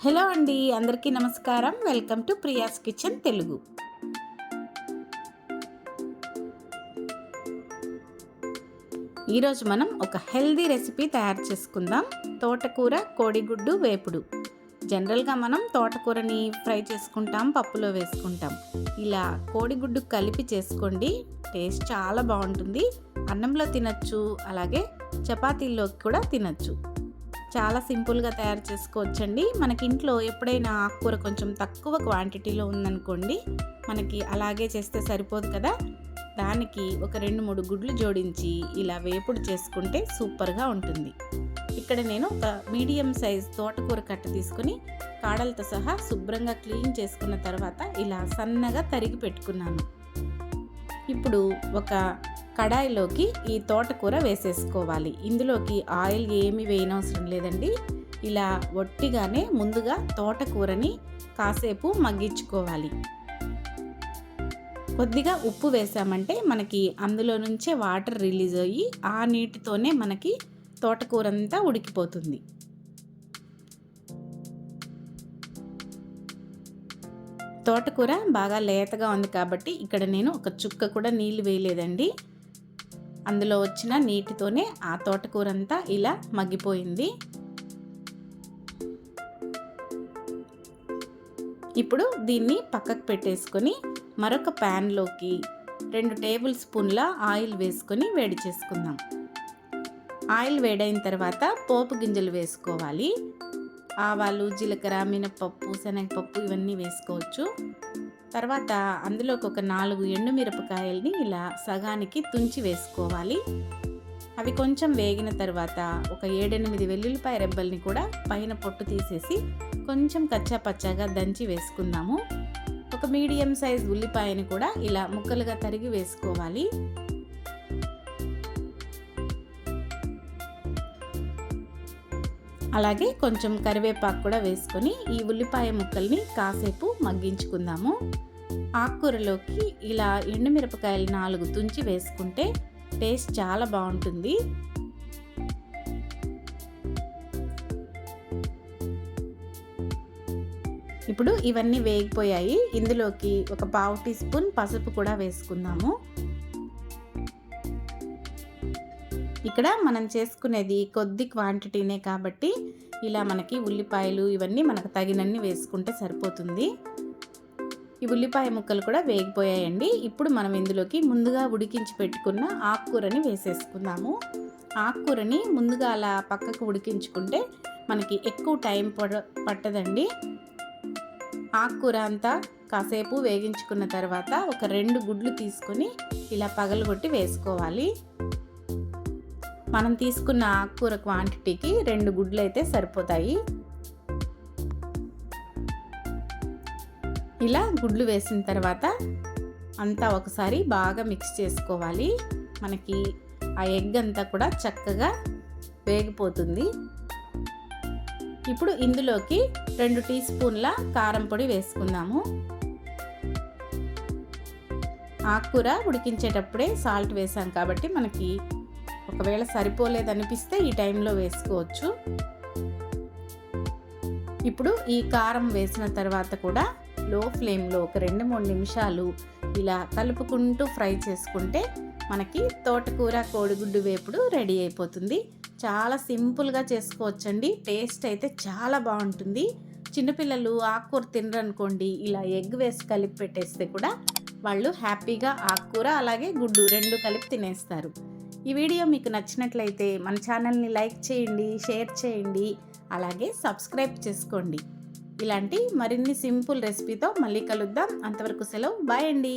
Hello అండి అందరికీ నమస్కారం. Welcome to Priya's kitchen Telugu. ఈరోజు మనం ఒక హెల్దీ రెసిపీ తయారు చేసుకుందాం. తోటకూర కోడిగుడ్డు వేపుడు. జనరల్గా మనం తోటకూరని ఫ్రై చేసుకుంటాం పప్పులో వేసుకుంటాం. ఇలా కోడిగుడ్డు కలిపి చేసుకోండి. టేస్ట్ చాలా బాగుంటుంది. అన్నంలో తినచ్చు అలాగే చపాతీల్లోకి కూడా తినచ్చు. చాలా సింపుల్గా తయారు చేసుకోవచ్చండి. మనకి ఇంట్లో ఎప్పుడైనా ఆకుకూర కొంచెం తక్కువ క్వాంటిటీలో ఉందనుకోండి మనకి అలాగే చేస్తే సరిపోదు కదా. దానికి ఒక రెండు మూడు గుడ్లు జోడించి ఇలా వేపుడు చేసుకుంటే సూపర్గా ఉంటుంది. ఇక్కడ నేను ఒక మీడియం సైజ్ తోటకూర కట్ట తీసుకుని కాడలతో సహా శుభ్రంగా క్లీన్ చేసుకున్న తర్వాత ఇలా సన్నగా తరిగి పెట్టుకున్నాను. ఇప్పుడు ఒక కడాయిలోకి ఈ తోటకూర వేసేసుకోవాలి. ఇందులోకి ఆయిల్ ఏమి వేయనవసరం లేదండి. ఇలా ఒట్టిగానే ముందుగా తోటకూరని కాసేపు మగ్గించుకోవాలి. కొద్దిగా ఉప్పు వేసామంటే మనకి అందులో నుంచే వాటర్ రిలీజ్ అయ్యి ఆ నీటితోనే మనకి తోటకూర అంతా ఉడికిపోతుంది. తోటకూర బాగా లేతగా ఉంది కాబట్టి ఇక్కడ నేను ఒక చుక్క కూడా నీళ్ళు వేయలేదండి. అందులో వచ్చిన నీటితోనే ఆ తోటకూర అంతా ఇలా మగ్గిపోయింది. ఇప్పుడు దీన్ని పక్కకు పెట్టేసుకొని మరొక ప్యాన్లోకి రెండు టేబుల్ స్పూన్ల ఆయిల్ వేసుకొని వేడి చేసుకుందాం. ఆయిల్ వేడైన తర్వాత పోపు గింజలు వేసుకోవాలి. ఆవాలు జీలకర్ర మినపప్పు శనగపప్పు ఇవన్నీ వేసుకోవచ్చు. తర్వాత అందులోకి ఒక నాలుగు ఎండుమిరపకాయల్ని ఇలా సగానికి తుంచి వేసుకోవాలి. అవి కొంచెం వేగిన తర్వాత ఒక ఏడెనిమిది వెల్లుల్లిపాయ రెబ్బల్ని కూడా పైన పొట్టు తీసేసి కొంచెం కచ్చా పచ్చాగా దంచి వేసుకుందాము. ఒక మీడియం సైజ్ ఉల్లిపాయని కూడా ఇలా ముక్కలుగా తరిగి వేసుకోవాలి. అలాగే కొంచెం కరివేపాకు కూడా వేసుకొని ఈ ఉల్లిపాయ ముక్కల్ని కాసేపు మగ్గించుకుందాము. ఆకుకూరలోకి ఇలా ఎండుమిరపకాయలు నాలుగు తుంచి వేసుకుంటే టేస్ట్ చాలా బాగుంటుంది. ఇప్పుడు ఇవన్నీ వేగిపోయాయి. ఇందులోకి ఒక పావు టీ స్పూన్ పసుపు కూడా వేసుకుందాము. ఇక్కడ మనం చేసుకునేది కొద్ది క్వాంటిటీనే కాబట్టి ఇలా మనకి ఉల్లిపాయలు ఇవన్నీ మనకు తగినన్ని వేసుకుంటే సరిపోతుంది. ఈ ఉల్లిపాయ ముక్కలు కూడా వేగిపోయాయండి. ఇప్పుడు మనం ఇందులోకి ముందుగా ఉడికించి పెట్టుకున్న ఆకుకూరని వేసేసుకుందాము. ఆకుకూరని ముందుగా అలా పక్కకు ఉడికించుకుంటే మనకి ఎక్కువ టైం పడ పట్టదండి. ఆకుకూర అంతా కాసేపు వేగించుకున్న తర్వాత ఒక రెండు గుడ్లు తీసుకొని ఇలా పగలగొట్టి వేసుకోవాలి. మనం తీసుకున్న ఆకుకూర క్వాంటిటీకి రెండు గుడ్లు అయితే సరిపోతాయి. ఇలా గుడ్లు వేసిన తర్వాత అంతా ఒకసారి బాగా మిక్స్ చేసుకోవాలి. మనకి ఆ ఎగ్ అంతా కూడా చక్కగా వేగిపోతుంది. ఇప్పుడు ఇందులోకి రెండు టీ స్పూన్ల కారం పొడి వేసుకుందాము. ఆకుకూర ఉడికించేటప్పుడే సాల్ట్ వేసాం కాబట్టి మనకి ఒకవేళ సరిపోలేదనిపిస్తే ఈ టైంలో వేసుకోవచ్చు. ఇప్పుడు ఈ కారం వేసిన తర్వాత కూడా లో ఫ్లేమ్లో ఒక రెండు మూడు నిమిషాలు ఇలా కలుపుకుంటూ ఫ్రై చేసుకుంటే మనకి తోటకూర కోడిగుడ్డు వేపుడు రెడీ అయిపోతుంది. చాలా సింపుల్గా చేసుకోవచ్చండి. టేస్ట్ అయితే చాలా బాగుంటుంది. చిన్నపిల్లలు ఆకుకూర తినరనుకోండి ఇలా ఎగ్ వేసి కలిపి పెట్టేస్తే కూడా వాళ్ళు హ్యాపీగా ఆకుకూర అలాగే గుడ్డు రెండు కలిపి తినేస్తారు. ఈ వీడియో మీకు నచ్చినట్లయితే మన ఛానల్ని లైక్ చేయండి షేర్ చేయండి అలాగే సబ్స్క్రైబ్ చేసుకోండి. ఇలాంటి మరిన్ని సింపుల్ రెసిపీతో మళ్ళీ కలుద్దాం. అంతవరకు సెలవు. బాయ్ అండి.